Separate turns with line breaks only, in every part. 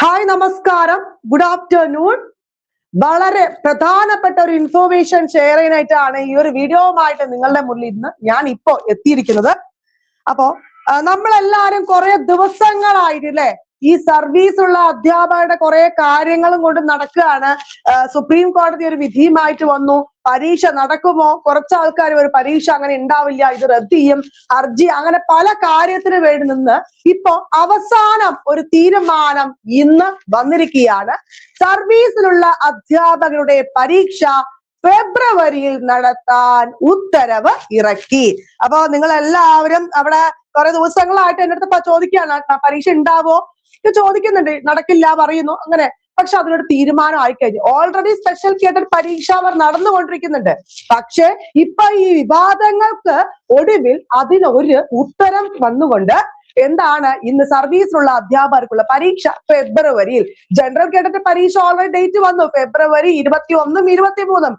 Hi നമസ്കാരം. Good afternoon വളരെ പ്രധാനപ്പെട്ട ഒരു ഇൻഫോർമേഷൻ ഷെയർ ചെയ്യാനായിട്ടാണ് ഈ ഒരു വീഡിയോവുമായിട്ട് നിങ്ങളുടെ മുന്നിൽ ഇന്ന് ഞാൻ ഇപ്പോ എത്തിയിരിക്കുന്നത്. അപ്പോ നമ്മളെല്ലാരും കുറെ ദിവസങ്ങളായിട്ട് അല്ലെ ഈ സർവീസ് ഉള്ള അധ്യാപകരുടെ കുറെ കാര്യങ്ങളും കൊണ്ട് നടക്കുകയാണ്. സുപ്രീം കോടതി ഒരു വിധിയുമായിട്ട് വന്നു. പരീക്ഷ നടക്കുമോ? കുറച്ച് ആൾക്കാർ ഒരു പരീക്ഷ അങ്ങനെ ഉണ്ടാവില്ല ഇത് റദ്ദ് ചെയ്യും ഹർജി അങ്ങനെ പല കാര്യത്തിന് വേണ്ടി നിന്ന് ഇപ്പോ അവസാനം ഒരു തീരുമാനം ഇന്ന് വന്നിരിക്കുകയാണ്. സർവീസിലുള്ള അധ്യാപകരുടെ പരീക്ഷ ഫെബ്രുവരിയിൽ നടത്താൻ ഉത്തരവ് ഇറക്കി. അപ്പൊ നിങ്ങൾ എല്ലാവരും അവിടെ കുറെ ദിവസങ്ങളായിട്ട് എന്റെ അടുത്ത് ചോദിക്കുകയാണ് പരീക്ഷ ഉണ്ടാവോ ചോദിക്കുന്നുണ്ട് നടക്കില്ല പറയുന്നു അങ്ങനെ പക്ഷെ അതിനൊരു തീരുമാനം ആയിക്കഴിഞ്ഞു. ഓൾറെഡി സ്പെഷ്യൽ തിയേറ്റർ പരീക്ഷ അവർ നടന്നുകൊണ്ടിരിക്കുന്നുണ്ട്. പക്ഷെ ഇപ്പൊ ഈ വിവാദങ്ങൾക്ക് ഒടുവിൽ അതിനൊരു ഉത്തരം വന്നുകൊണ്ട് എന്താണ് ഇന്ന് സർവീസിലുള്ള അധ്യാപകർക്കുള്ള പരീക്ഷ? ഫെബ്രുവരിയിൽ. ജനറൽ കേഡറ്റ് പരീക്ഷ ഓൾറെഡി ഡേറ്റ് വന്നു. ഫെബ്രുവരി ഇരുപത്തി ഒന്നും ഇരുപത്തി മൂന്നും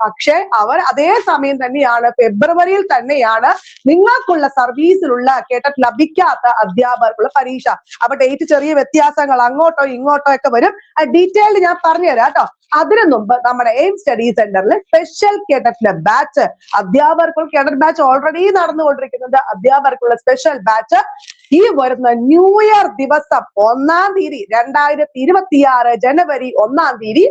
പക്ഷെ അവർ അതേ സമയം തന്നെയാണ് ഫെബ്രുവരിയിൽ തന്നെയാണ് നിങ്ങൾക്കുള്ള സർവീസിലുള്ള കേട്ടറ്റ് ലഭിക്കാത്ത അധ്യാപകർക്കുള്ള പരീക്ഷ. അപ്പൊ ഡേറ്റ് ചെറിയ വ്യത്യാസങ്ങൾ അങ്ങോട്ടോ ഇങ്ങോട്ടോ ഒക്കെ വരും. ഡീറ്റെയിൽഡ് ഞാൻ പറഞ്ഞുതരാം കേട്ടോ. അതിനു മുമ്പ് നമ്മുടെ എയിം സ്റ്റഡി സെന്ററിൽ സ്പെഷ്യൽ കേട്ടറ്റിന്റെ ബാച്ച് അധ്യാപകർക്കുള്ള കേഡറ്റ് ബാച്ച് ഓൾറെഡി നടന്നുകൊണ്ടിരിക്കുന്നുണ്ട്. അധ്യാപകർക്കുള്ള സ്പെഷ്യൽ ബാച്ച് ഈ വരുന്ന ന്യൂ ഇയർ ദിവസം ഒന്നാം തീയതി രണ്ടായിരത്തി ഇരുപത്തിയാറ് ജനുവരി ഒന്നാം തീയതി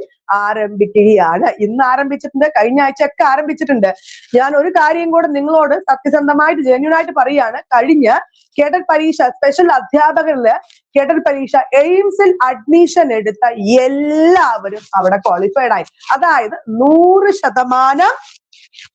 ആരംഭിക്കുകയാണ്. ഇന്ന് ആരംഭിച്ചിട്ടുണ്ട് കഴിഞ്ഞ ആഴ്ചയൊക്കെ ആരംഭിച്ചിട്ടുണ്ട്. ഞാൻ ഒരു കാര്യം കൂടെ നിങ്ങളോട് സത്യസന്ധമായിട്ട് ജെന്യൂൻ ആയിട്ട് പറയാണ്. കഴിഞ്ഞ കേഡൽ പരീക്ഷ സ്പെഷ്യൽ അധ്യാപകരിൽ കേഡൽ പരീക്ഷ എയിംസിൽ അഡ്മിഷൻ എടുത്ത എല്ലാവരും അവിടെ ക്വാളിഫൈഡ് ആയി. അതായത് നൂറ് ശതമാനം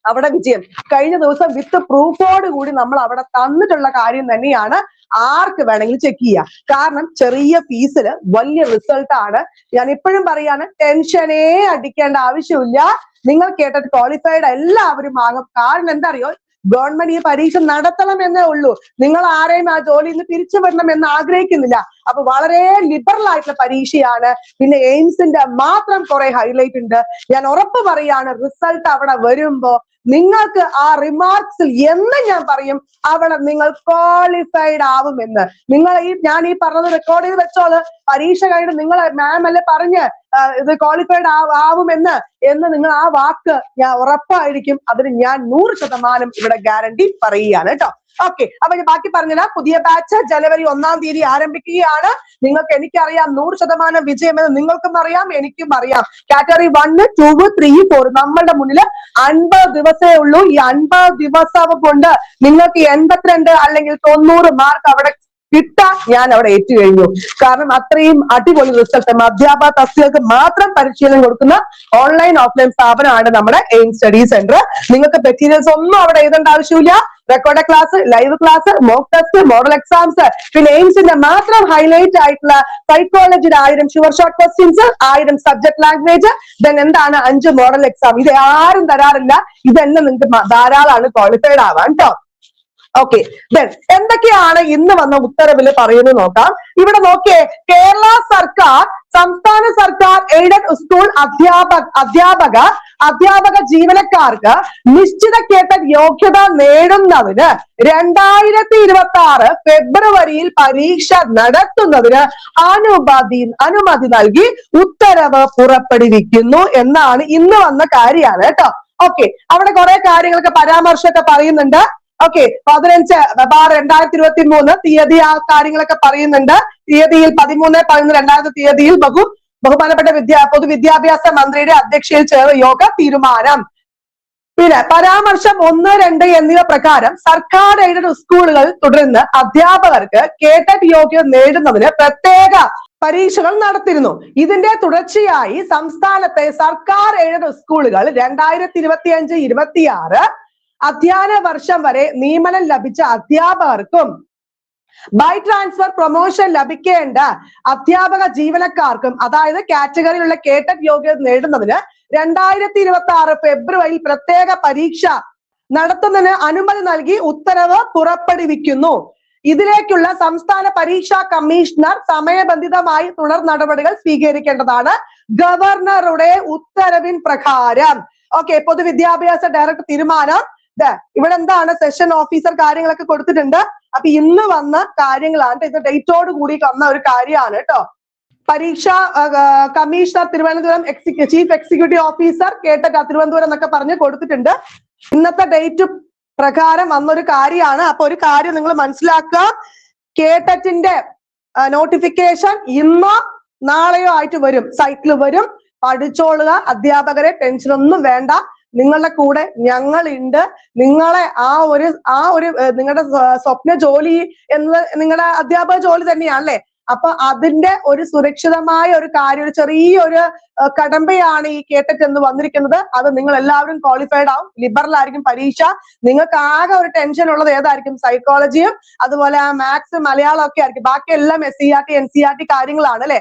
അവിടെ വിജയം. കഴിഞ്ഞ ദിവസം വിത്ത് പ്രൂഫോട് കൂടി നമ്മൾ അവിടെ തന്നിട്ടുള്ള കാര്യം തന്നെയാണ് ആർക്ക് വേണമെങ്കിലും ചെക്ക് ചെയ്യാം. കാരണം ചെറിയ ഫീസിൽ വലിയ റിസൾട്ട് ആണ്. ഞാൻ ഇപ്പോഴും പറയാണ് ടെൻഷനേ അടിക്കേണ്ട ആവശ്യമില്ല. നിങ്ങൾ കേട്ടത് ക്വാളിഫൈഡ് എല്ലാവരും ആകും. കാരണം എന്താ അറിയോ ഗവൺമെന്റ് ഈ പരീക്ഷ നടത്തണം എന്നേ ഉള്ളൂ. നിങ്ങൾ ആരെയും ആ ജോലിയിൽ നിന്ന് പിരിച്ചുവിടണം എന്ന് ആഗ്രഹിക്കുന്നില്ല. അപ്പൊ വളരെ ലിബറൽ ആയിട്ടുള്ള പരീക്ഷയാണ് പിന്നെ എയിംസിന്റെ മാത്രം കുറെ ഹൈലൈറ്റ് ഉണ്ട്. ഞാൻ ഉറപ്പ് പറയാണ് റിസൾട്ട് അവിടെ വരുമ്പോ നിങ്ങൾക്ക് ആ റിമാർക്സിൽ എന്ന് ഞാൻ പറയും അവിടെ നിങ്ങൾ ക്വാളിഫൈഡ് ആവുമെന്ന്. നിങ്ങൾ ഈ ഞാൻ ഈ പറഞ്ഞത് റെക്കോർഡ് ചെയ്ത് വെച്ചോൾ പരീക്ഷ കഴിഞ്ഞ് നിങ്ങൾ മാം അല്ലെ പറഞ്ഞ് ഇത് ക്വാളിഫൈഡ് ആവുമെന്ന് എന്ന് നിങ്ങൾ ആ വാക്ക് ഞാൻ ഉറപ്പായിരിക്കും. അതിന് ഞാൻ നൂറ് ശതമാനം ഇവിടെ ഗ്യാരണ്ടി പറയുകയാണ് കേട്ടോ. ഓക്കെ അപ്പൊ ഞാൻ ബാക്കി പറഞ്ഞുതരാം. പുതിയ ബാച്ച് ജനുവരി ഒന്നാം തീയതി ആരംഭിക്കുകയാണ്. നിങ്ങൾക്ക് എനിക്കറിയാം നൂറ് ശതമാനം വിജയമെന്ന് നിങ്ങൾക്കും അറിയാം എനിക്കും അറിയാം. Category one two three four നമ്മളുടെ മുന്നിൽ അൻപത് ദിവസമേ ഉള്ളൂ. ഈ അൻപത് ദിവസം കൊണ്ട് നിങ്ങൾക്ക് എൺപത്തിരണ്ട് അല്ലെങ്കിൽ തൊണ്ണൂറ് മാർക്ക് അവിടെ കിട്ടാൻ ഞാൻ അവിടെ ഏറ്റു കഴിഞ്ഞു കാരണം അത്രയും അടിപൊളി റിസൾട്ട് അധ്യാപക തസ്തികൾക്ക് മാത്രം പരിശീലനം കൊടുക്കുന്ന ഓൺലൈൻ ഓഫ്ലൈൻ സ്ഥാപനമാണ് നമ്മുടെ എയിം സ്റ്റഡി സെന്റർ നിങ്ങൾക്ക് മെറ്റീരിയൽസ് ഒന്നും അവിടെ എഴുതേണ്ട ആവശ്യമില്ല. Record class live class mock test model exams പിന്നെ എയിംസിന്റെ മാത്രം ഹൈലൈറ്റ് ആയിട്ടുള്ള സൈക്കോളജിയുടെ ആയിരം ഷുവർ ഷോർട്ട് ക്വസ്റ്റ്യൻസ് ആയിരം സബ്ജക്ട് ലാംഗ്വേജ് ദെൻ എന്താണ് അഞ്ച് മോഡൽ എക്സാം ഇത് ആരും തരാറില്ല. ഇതെല്ലാം നിങ്ങൾക്ക് ധാരാളമാണ് ക്വാളിഫൈഡ് ആവാൻ കേട്ടോ ഓക്കെ ദെൻ എന്തൊക്കെയാണ് ഇന്ന് വന്ന ഉത്തരവിൽ പറയുന്നത് നോക്കാം. ഇവിടെ നോക്കിയേ കേരള സർക്കാർ സംസ്ഥാന സർക്കാർ എയ്ഡഡ് സ്കൂൾ അധ്യാപക അധ്യാപക അധ്യാപക ജീവനക്കാർക്ക് നിശ്ചിത കേട്ട യോഗ്യത നേടുന്നതിന് രണ്ടായിരത്തി ഇരുപത്തി ആറ് ഫെബ്രുവരിയിൽ പരീക്ഷ നടത്തുന്നതിന് അനുമതി അനുമതി നൽകി ഉത്തരവ് പുറപ്പെടുവിക്കുന്നു എന്നാണ് ഇന്ന് വന്ന കാര്യമാണ് കേട്ടോ. ഓക്കെ അവിടെ കുറെ കാര്യങ്ങളൊക്കെ പരാമർശമൊക്കെ പറയുന്നുണ്ട്. ഓക്കെ പതിനഞ്ച് രണ്ടായിരത്തി ഇരുപത്തി മൂന്ന് തീയതി ആ കാര്യങ്ങളൊക്കെ പറയുന്നുണ്ട്. തീയതിയിൽ പതിമൂന്ന് പതിനൊന്ന് രണ്ടായിരത്തി തീയതിയിൽ ബഹു ബഹുമാനപ്പെട്ട വിദ്യാ പൊതുവിദ്യാഭ്യാസ മന്ത്രിയുടെ അധ്യക്ഷയിൽ ചേർന്ന യോഗ തീരുമാനം. പിന്നെ പരാമർശം ഒന്ന് രണ്ട് എന്നിവ പ്രകാരം സർക്കാർ എയ്ഡഡ് സ്കൂളുകൾ തുടർന്ന് അധ്യാപകർക്ക് കേട്ടറ്റ് യോഗ്യത നേടുന്നതിന് പ്രത്യേക പരീക്ഷകൾ നടത്തിയിരുന്നു. ഇതിന്റെ തുടർച്ചയായി സംസ്ഥാനത്തെ സർക്കാർ എയ്ഡഡ് സ്കൂളുകൾ രണ്ടായിരത്തി ഇരുപത്തി അഞ്ച് ഇരുപത്തിയാറ് അധ്യയന വർഷം വരെ നിയമനം ലഭിച്ച അധ്യാപകർക്കും ബൈ ട്രാൻസ്ഫർ പ്രൊമോഷൻ ലഭിക്കേണ്ട അധ്യാപക ജീവനക്കാർക്കും അതായത് കാറ്റഗറിയിലുള്ള കേട്ടക് യോഗ്യത നേടുന്നതിന് രണ്ടായിരത്തി ഇരുപത്തി ആറ് ഫെബ്രുവരിയിൽ പ്രത്യേക പരീക്ഷ നടത്തുന്നതിന് അനുമതി നൽകി ഉത്തരവ് പുറപ്പെടുവിക്കുന്നു. ഇതിലേക്കുള്ള സംസ്ഥാന പരീക്ഷാ കമ്മീഷണർ സമയബന്ധിതമായി തുടർ നടപടികൾ സ്വീകരിക്കേണ്ടതാണ്. ഗവർണറുടെ ഉത്തരവിൻ പ്രകാരം. ഓക്കെ പൊതുവിദ്യാഭ്യാസ ഡയറക്ടർ തീരുമാനം. ദേ, ഇവിടെ എന്താണ് സെഷൻ ഓഫീസർ കാര്യങ്ങളൊക്കെ കൊടുത്തിട്ടുണ്ട്. അപ്പൊ ഇന്ന് വന്ന കാര്യങ്ങളാണ് ഇത് ഡേറ്റോട് കൂടി വന്ന ഒരു കാര്യമാണ് കേട്ടോ പരീക്ഷ commissioner Thiruvananthapuram chief executive officer കേട്ട തിരുവനന്തപുരം എന്നൊക്കെ പറഞ്ഞ് കൊടുത്തിട്ടുണ്ട്. ഇന്നത്തെ ഡേറ്റ് പ്രകാരം വന്നൊരു കാര്യമാണ്. അപ്പൊ ഒരു കാര്യം നിങ്ങൾ മനസ്സിലാക്കുക കേട്ടറ്റിന്റെ നോട്ടിഫിക്കേഷൻ ഇന്നോ നാളെയോ ആയിട്ട് വരും. സൈറ്റിൽ വരും. പഠിച്ചോളുക. അധ്യാപകരെ ടെൻഷനൊന്നും വേണ്ട. നിങ്ങളുടെ കൂടെ ഞങ്ങളുണ്ട്. നിങ്ങളെ ആ ഒരു ആ ഒരു നിങ്ങളുടെ സ്വപ്ന ജോലി എന്നത് നിങ്ങളുടെ അധ്യാപക ജോലി തന്നെയാണ് തന്നെയാണല്ലേ? അപ്പൊ അതിന്റെ ഒരു സുരക്ഷിതമായ ഒരു കാര്യം ഒരു ചെറിയൊരു കടമ്പയാണ് ഈ കേട്ടറ്റ് എന്ന് വന്നിരിക്കുന്നത്. അത് നിങ്ങൾ എല്ലാവരും ക്വാളിഫൈഡ് ആവും. ലിബറൽ ആയിരിക്കും പരീക്ഷ. നിങ്ങൾക്ക് ആകെ ഒരു ടെൻഷൻ ഉള്ളത് ഏതായിരിക്കും? സൈക്കോളജിയും അതുപോലെ ആ മാത്സ് മലയാളം ഒക്കെ ആയിരിക്കും. ബാക്കി എല്ലാം S C R T N C R T കാര്യങ്ങളാണ് അല്ലെ?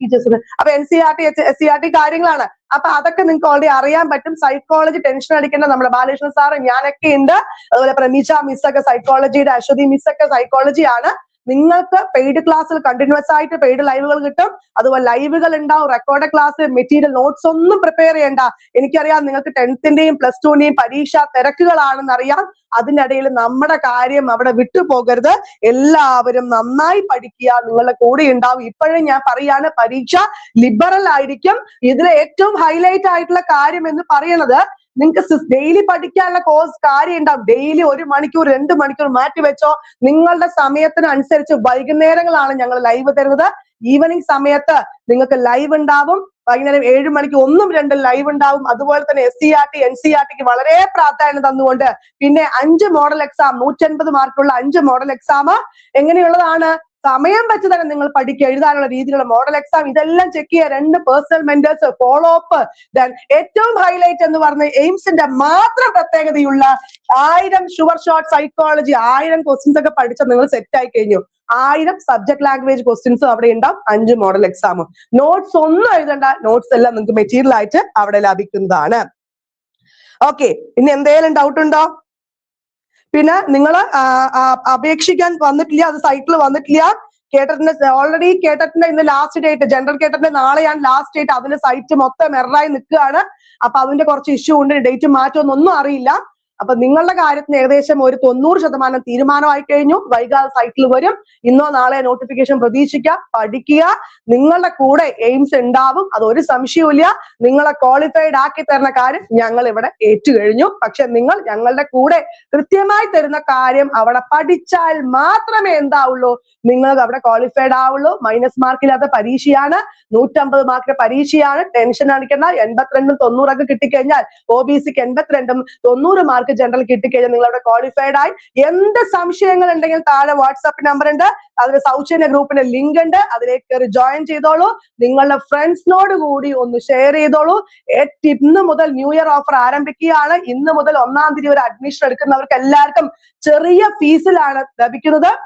ടീച്ചേഴ്സിന് അപ്പൊ N C R T S C R T കാര്യങ്ങളാണ്. അപ്പൊ അതൊക്കെ നിങ്ങൾക്ക് ഓൾറെഡി അറിയാൻ പറ്റും. സൈക്കോളജി ടെൻഷൻ അടിക്കേണ്ട നമ്മുടെ ബാലകൃഷ്ണൻ സാറ് ഞാനൊക്കെ ഉണ്ട്. അതുപോലെ പ്രമീഷ മിസ് ഒക്കെ സൈക്കോളജിയുടെ അശ്വതി മിസ് ഒക്കെ സൈക്കോളജി ആണ്. നിങ്ങൾക്ക് പെയ്ഡ് ക്ലാസ്സിൽ കണ്ടിന്യൂസ് ആയിട്ട് പെയ്ഡ് ലൈവുകൾ കിട്ടും. അതുപോലെ ലൈവുകൾ ഉണ്ടാവും റെക്കോർഡ് ക്ലാസ് മെറ്റീരിയൽ നോട്ട്സ് ഒന്നും പ്രിപ്പയർ ചെയ്യേണ്ട. എനിക്കറിയാം നിങ്ങൾക്ക് ടെൻത്തിന്റെയും പ്ലസ് ടുവിന്റെയും പരീക്ഷ തിരക്കുകളാണെന്ന് അറിയാം. അതിനിടയിൽ നമ്മുടെ കാര്യം അവിടെ വിട്ടുപോകരുത് എല്ലാവരും നന്നായി പഠിക്കുക. നിങ്ങളുടെ കൂടെ ഉണ്ടാവും. ഇപ്പോഴും ഞാൻ പറയാണ് പരീക്ഷ ലിബറൽ ആയിരിക്കും. ഇതിലെ ഏറ്റവും ഹൈലൈറ്റ് ആയിട്ടുള്ള കാര്യം എന്ന് പറയുന്നത് നിങ്ങൾക്ക് ഡെയിലി പഠിക്കാനുള്ള കോഴ്സ് കാര്യം ഉണ്ടാവും ഡെയിലി ഒരു മണിക്കൂർ രണ്ട് മണിക്കൂർ മാറ്റി വെച്ചോ. നിങ്ങളുടെ സമയത്തിനനുസരിച്ച് വൈകുന്നേരങ്ങളാണ് ഞങ്ങൾ ലൈവ് തരുന്നത്. ഈവനിങ് സമയത്ത് നിങ്ങൾക്ക് ലൈവ് ഉണ്ടാവും. വൈകുന്നേരം ഏഴ് മണിക്ക് ഒന്നും രണ്ടും ലൈവ് ഉണ്ടാവും. അതുപോലെ തന്നെ S C R T N C R tick വളരെ പ്രാധാന്യം തന്നുകൊണ്ട് പിന്നെ അഞ്ച് മോഡൽ എക്സാം നൂറ്റൻപത് മാർക്കുള്ള അഞ്ച് മോഡൽ എക്സാം എങ്ങനെയുള്ളതാണ്? സമയം വെച്ച് തന്നെ നിങ്ങൾ പഠിക്കുക എഴുതാനുള്ള രീതിയിലുള്ള മോഡൽ എക്സാം ഇതെല്ലാം ചെക്ക് ചെയ്യുക. രണ്ട് personal mentors follow up then ഏറ്റവും ഹൈലൈറ്റ് എന്ന് പറഞ്ഞ എയിംസിന്റെ മാത്രം പ്രത്യേകതയുള്ള ആയിരം ഷുവർ ഷോർട്ട് സൈക്കോളജി ആയിരം ക്വസ്റ്റ്യൻസ് ഒക്കെ പഠിച്ച നിങ്ങൾ സെറ്റ് ആയി കഴിഞ്ഞു. ആയിരം സബ്ജക്ട് ലാംഗ്വേജ് ക്വസ്റ്റ്യൻസും അവിടെ ഉണ്ടാവും അഞ്ച് മോഡൽ എക്സാമും നോട്ട്സ് ഒന്നും എഴുതണ്ട നോട്ട്സ് എല്ലാം നിങ്ങൾക്ക് മെറ്റീരിയൽ ആയിട്ട് അവിടെ ലഭിക്കുന്നതാണ്. ഓക്കെ ഇനി എന്തെങ്കിലും ഡൗട്ട് ഉണ്ടോ? പിന്നെ നിങ്ങൾ അപേക്ഷിക്കാൻ വന്നിട്ടില്ല അത് സൈറ്റിൽ വന്നിട്ടില്ല. കേട്ടറ്റിന്റെ ഓൾറെഡി കേട്ടറ്റിന്റെ ഇന്ന് ലാസ്റ്റ് ഡേറ്റ് ജനറൽ കേട്ടറ്റിന്റെ നാളെയാണ് ലാസ്റ്റ് ഡേറ്റ് അതിന്റെ സൈറ്റ് മൊത്തം എററായി നിൽക്കുകയാണ്. അപ്പൊ അതിന്റെ കുറച്ച് ഇഷ്യൂ ഉണ്ട് ഡേറ്റ് മാറ്റമൊന്നും അറിയില്ല. അപ്പൊ നിങ്ങളുടെ കാര്യത്തിന് ഏകദേശം ഒരു തൊണ്ണൂറ് ശതമാനം തീരുമാനമായി കഴിഞ്ഞു. വൈകാതെ സൈറ്റിൽ വരും. ഇന്നോ നാളെ നോട്ടിഫിക്കേഷൻ പ്രതീക്ഷിക്കുക പഠിക്കുക. നിങ്ങളുടെ കൂടെ എയിംസ് ഉണ്ടാവും. അത് ഒരു സംശയവുമില്ല നിങ്ങളെ ക്വാളിഫൈഡ് ആക്കി തരുന്ന കാര്യം ഞങ്ങൾ ഇവിടെ കഴിഞ്ഞു പക്ഷെ നിങ്ങൾ ഞങ്ങളുടെ കൂടെ കൃത്യമായി തരുന്ന കാര്യം അവിടെ പഠിച്ചാൽ മാത്രമേ എന്താവുള്ളൂ. നിങ്ങൾ അവിടെ ക്വാളിഫൈഡ് ആവുള്ളൂ. മൈനസ് മാർക്കില്ലാത്ത പരീക്ഷയാണ്. നൂറ്റമ്പത് മാർക്കിന്റെ പരീക്ഷയാണ്. ടെൻഷൻ അടിക്കേണ്ട. എൺപത്തിരണ്ടും തൊണ്ണൂറൊക്കെ കിട്ടിക്കഴിഞ്ഞാൽ ഒ ബി സിക്ക് എൺപത്തിരണ്ടും തൊണ്ണൂറ് മാർക്ക് ജനറൽ കിട്ടിക്കഴിഞ്ഞാൽ നിങ്ങൾ അവിടെ ക്വാളിഫൈഡ് ആയി. എന്ത് സംശയങ്ങൾ ഉണ്ടെങ്കിൽ താഴെ വാട്സാപ്പ് നമ്പർ ഉണ്ട്. അതിന് സൗജന്യ ഗ്രൂപ്പിന്റെ ലിങ്ക് ഉണ്ട്. അതിലേക്ക് കയറി ജോയിൻ ചെയ്തോളൂ. നിങ്ങളുടെ ഫ്രണ്ട്സിനോട് കൂടി ഒന്ന് ഷെയർ ചെയ്തോളൂ. ഇന്ന് മുതൽ ന്യൂ ഇയർ ഓഫർ ആരംഭിക്കുകയാണ്. ഇന്ന് മുതൽ ഒന്നാം തീയതി ഒരു അഡ്മിഷൻ എടുക്കുന്നവർക്ക് എല്ലാവർക്കും ചെറിയ ഫീസിലാണ് ലഭിക്കുന്നത്.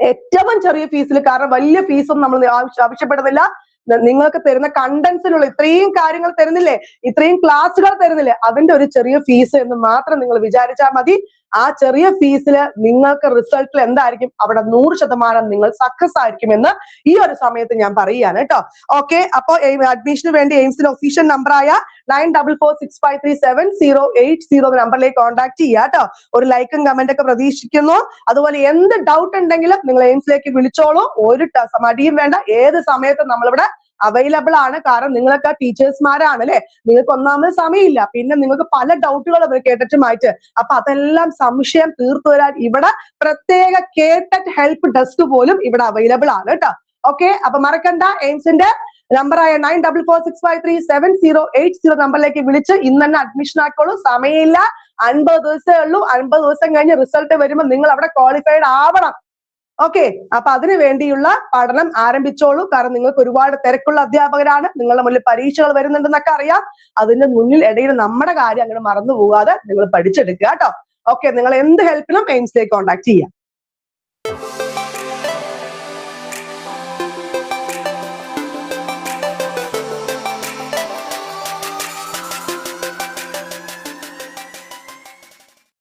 ഏറ്റവും ചെറിയ ഫീസിൽ കാരണം വലിയ ഫീസൊന്നും നമ്മൾ ആവശ്യ- ആവശ്യപ്പെടുന്നില്ല. നിങ്ങൾക്ക് തരുന്ന കണ്ടൻസിനുള്ള ഇത്രയും കാര്യങ്ങൾ തരുന്നില്ലേ? ഇത്രയും ക്ലാസ്സുകൾ തരുന്നില്ലേ? അതിന്റെ ഒരു ചെറിയ ഫീസ് എന്ന് മാത്രം നിങ്ങൾ വിചാരിച്ചാൽ മതി. ആ ചെറിയ ഫീസിൽ നിങ്ങൾക്ക് റിസൾട്ടിൽ എന്തായിരിക്കും? അവിടെ നൂറ് ശതമാനം നിങ്ങൾ സക്സസ് ആയിരിക്കും എന്ന് ഈ ഒരു സമയത്ത് ഞാൻ പറയുകയാണ് കേട്ടോ. ഓക്കെ അപ്പൊ അഡ്മിഷന് വേണ്ടി എയിംസിന്റെ ഒഫീഷ്യൽ നമ്പറായ nine double four six five three seven zero eight zero നമ്പറിലേക്ക് കോൺടാക്ട് ചെയ്യുക കേട്ടോ. ഒരു ലൈക്കും കമന്റ് ഒക്കെ പ്രതീക്ഷിക്കുന്നു. അതുപോലെ എന്ത് ഡൗട്ട് ഉണ്ടെങ്കിലും നിങ്ങൾ എയിംസിലേക്ക് വിളിച്ചോളൂ. ഒരു മടിയും വേണ്ട. ഏത് സമയത്തും നമ്മളിവിടെ അവൈലബിൾ ആണ്. കാരണം നിങ്ങളൊക്കെ ടീച്ചേഴ്സ്മാരാണ് അല്ലെ നിങ്ങൾക്ക് ഒന്നാമത് സമയമില്ല. പിന്നെ നിങ്ങൾക്ക് പല ഡൗട്ടുകളും കേട്ടിട്ടുമായിട്ട്. അപ്പൊ അതെല്ലാം സംശയം തീർത്തു വരാൻ ഇവിടെ പ്രത്യേക കേട്ടറ്റ് ഹെൽപ്പ് ഡെസ്ക് പോലും ഇവിടെ അവൈലബിൾ ആണ് കേട്ടോ. ഓക്കെ അപ്പൊ മറക്കണ്ട. എയിംസിന്റെ നമ്പറായ nine double four six five three seven zero eight zero നമ്പറിലേക്ക് വിളിച്ച് ഇന്ന് തന്നെ അഡ്മിഷൻ ആക്കോളൂ സമയമില്ല. അൻപത് ദിവസമേ ഉള്ളൂ. അൻപത് ദിവസം കഴിഞ്ഞ് റിസൾട്ട് വരുമ്പോൾ നിങ്ങൾ അവിടെ ക്വാളിഫൈഡ് ആവണം. ഓക്കെ അപ്പൊ അതിനു വേണ്ടിയുള്ള പഠനം ആരംഭിച്ചോളൂ. കാരണം നിങ്ങൾക്ക് ഒരുപാട് തിരക്കുള്ള അധ്യാപകരാണ്. നിങ്ങളുടെ മുന്നിൽ പരീക്ഷകൾ വരുന്നുണ്ടെന്നൊക്കെ അറിയാം. അതിന്റെ മുന്നിൽ ഇടയിൽ നമ്മുടെ കാര്യം അങ്ങനെ മറന്നു പോകാതെ നിങ്ങൾ പഠിച്ചെടുക്കുക കേട്ടോ. ഓക്കെ നിങ്ങൾ എന്ത് ഹെൽപ്പിനും എയിംസിലേക്ക് കോൺടാക്ട് ചെയ്യാം.